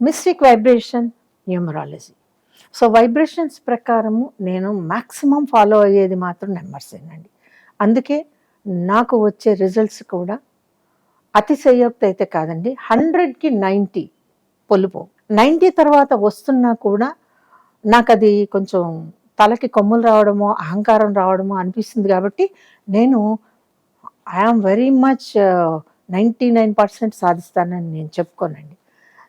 Mystic vibration numerology. So vibrations ప్రకారము నేను maximum follow అయ్యేది మాత్రం నెంబర్సేనండి. అందుకే నాకు వచ్చే రిజల్ట్స్ కూడా అతిశయోక్తి అయితే కాదండి. హండ్రెడ్కి నైంటీ పొలుపు. నైంటీ తర్వాత వస్తున్నా కూడా నాకు అది కొంచెం తలకి కొమ్ములు రావడమో అహంకారం రావడమో అనిపిస్తుంది కాబట్టి నేను I am very much ninety nine percent సాధిస్తానని నేను చెప్పుకోనండి.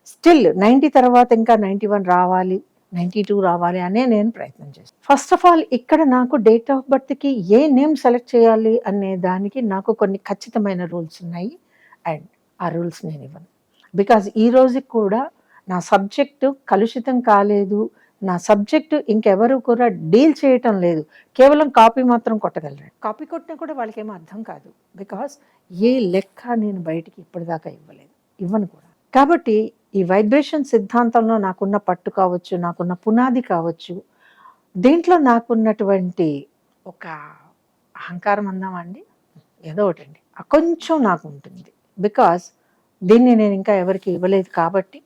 స్టిల్ నైంటీ తర్వాత ఇంకా నైంటీ వన్ రావాలి నైంటీ టూ రావాలి అనే నేను ప్రయత్నం చేస్తాను ఫస్ట్ ఆఫ్ ఆల్ ఇక్కడ నాకు డేట్ ఆఫ్ బర్త్కి ఏ నేమ్ సెలెక్ట్ చేయాలి అనే దానికి నాకు కొన్ని ఖచ్చితమైన రూల్స్ ఉన్నాయి అండ్ ఆ రూల్స్ నేను ఇవ్వను. బికాజ్ ఈ రోజుకి కూడా నా సబ్జెక్టు కలుషితం కాలేదు నా సబ్జెక్టు ఇంకెవరు కూడా డీల్ చేయటం లేదు. కేవలం కాపీ మాత్రం కొట్టగలరు. కాపీ కొట్టినా కూడా వాళ్ళకేమో అర్థం కాదు. బికాస్ ఏ లెక్క నేను బయటికి ఇప్పటిదాకా ఇవ్వలేదు. ఇవ్వను కూడా. కాబట్టి ఈ వైబ్రేషన్ సిద్ధాంతంలో నాకున్న పట్టు కావచ్చు నాకున్న పునాది కావచ్చు దీంట్లో నాకున్నటువంటి ఒక అహంకారం అందామండి ఏదో ఒకటండి కొంచెం నాకు ఉంటుంది. బికాస్ దీన్ని నేను ఇంకా ఎవరికి ఇవ్వలేదు కాబట్టి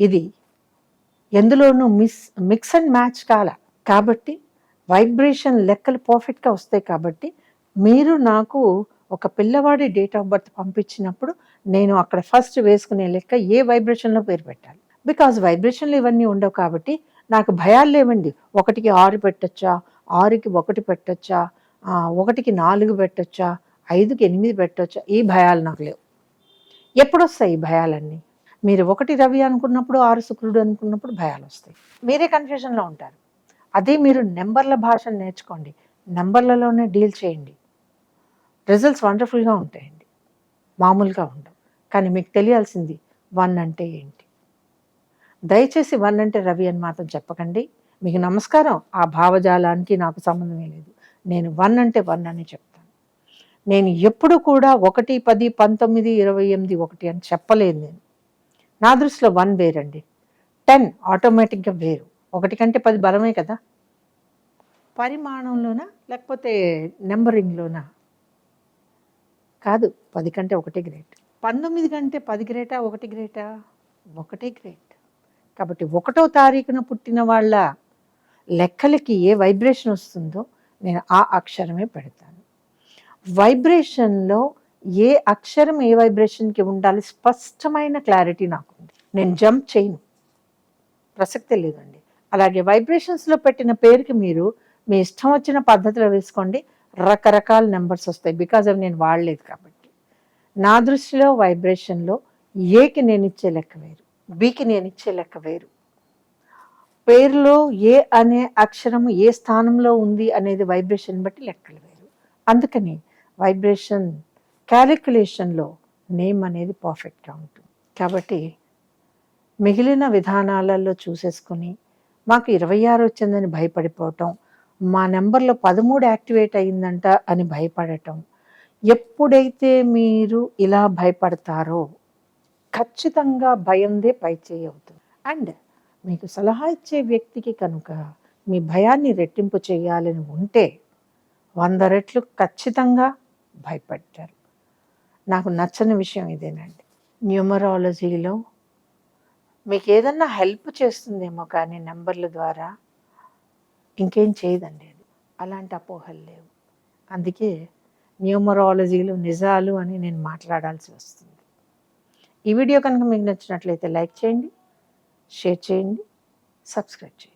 ఇది ఎందులోనూ మిస్ మిక్స్ అండ్ మ్యాచ్ కాల. కాబట్టి వైబ్రేషన్ లెక్కలు పర్ఫెక్ట్గా వస్తాయి కాబట్టి మీరు నాకు ఒక పిల్లవాడి డేట్ ఆఫ్ బర్త్ పంపించినప్పుడు నేను అక్కడ ఫస్ట్ వేసుకునే లెక్క ఏ వైబ్రేషన్లో పేరు పెట్టాలి? బికాజ్ వైబ్రేషన్లు ఇవన్నీ ఉండవు కాబట్టి నాకు భయాలు లేవండి. ఒకటికి ఆరు పెట్టచ్చా? ఆరుకి ఒకటి పెట్టచ్చా? ఒకటికి నాలుగు పెట్టచ్చా? ఐదుకి ఎనిమిది పెట్టచ్చా? ఈ భయాలు నాకు లేవు. ఎప్పుడొస్తాయి ఈ భయాలన్నీ? మీరు ఒకటి రవి అనుకున్నప్పుడు ఆరు శుక్రుడు అనుకున్నప్పుడు భయాలు వస్తాయి. మీరే కన్ఫ్యూజన్లో ఉంటారు. అదే మీరు నెంబర్ల భాషను నేర్చుకోండి. నెంబర్లలోనే డీల్ చేయండి. రిజల్ట్స్ వండర్ఫుల్గా ఉంటాయండి. మామూలుగా ఉండవు. కానీ మీకు తెలియాల్సింది వన్ అంటే ఏంటి? దయచేసి వన్ అంటే రవి అని మాత్రం చెప్పకండి. మీకు నమస్కారం ఆ భావజాలానికి నాకు సంబంధమే లేదు. నేను వన్ అంటే వన్ అని చెప్తాను. నేను ఎప్పుడు కూడా ఒకటి పది పంతొమ్మిది ఇరవై ఎనిమిది ఒకటి అని చెప్పలేదు నేను. నా దృష్టిలో వన్ వేరండి. టెన్ ఆటోమేటిక్గా వేరు. ఒకటి కంటే పది బలమే కదా. పరిమాణంలోనా లేకపోతే నెంబరింగ్లోనా కాదు. పది కంటే ఒకటి గ్రేట్. పంతొమ్మిది కంటే పది గ్రేటా? ఒకటి గ్రేటా? ఒకటే గ్రేట్. కాబట్టి ఒకటో తారీఖున పుట్టిన వాళ్ళ లెక్కలకి ఏ వైబ్రేషన్ వస్తుందో నేను ఆ అక్షరమే పెడతాను. వైబ్రేషన్లో ఏ అక్షరం ఏ వైబ్రేషన్కి ఉండాలి స్పష్టమైన క్లారిటీ నాకుంది. నేను జంప్ చేయను. ప్రసక్తే లేదండి. అలాగే వైబ్రేషన్స్లో పెట్టిన పేరుకి మీరు మీ ఇష్టం వచ్చిన పద్ధతిలో వేసుకోండి. రకరకాల నెంబర్స్ వస్తాయి. బికాజ్ అవి నేను వాడలేదు కాబట్టి. నా దృష్టిలో వైబ్రేషన్లో ఏకి నేను ఇచ్చే లెక్క వేరు. బికి నేను ఇచ్చే లెక్క వేరు. పేరులో ఏ అనే అక్షరము ఏ స్థానంలో ఉంది అనేది వైబ్రేషన్ బట్టి లెక్కలు వేరు. అందుకని వైబ్రేషన్ క్యాలిక్యులేషన్లో నేమ్ అనేది పర్ఫెక్ట్గా ఉంటుంది. కాబట్టి మిగిలిన విధానాలలో చూసేసుకుని మాకు ఇరవై ఆరు వచ్చిందని భయపడిపోవటం మా నెంబర్లో పదమూడు యాక్టివేట్ అయ్యిందంట అని భయపడటం ఎప్పుడైతే మీరు ఇలా భయపడతారో ఖచ్చితంగా భయందే పైచేయి అవుతుంది అండ్ మీకు సలహా ఇచ్చే వ్యక్తికి కనుక మీ భయాన్ని రెట్టింపు చేయాలని ఉంటే వంద రెట్లు ఖచ్చితంగా భయపడతారు నాకు నచ్చని విషయం ఇదేనండి. న్యూమరాలజీలో మీకు ఏదన్నా హెల్ప్ చేస్తుందేమో కానీ నెంబర్ల ద్వారా ఇంకేం చేయదండి అది. అలాంటి అపోహలు లేవు. అందుకే న్యూమరాలజీలు నిజాలు అని నేను మాట్లాడాల్సి వస్తుంది. ఈ వీడియో కనుక మీకు నచ్చినట్లయితే లైక్ చేయండి షేర్ చేయండి సబ్స్క్రైబ్ చేయండి.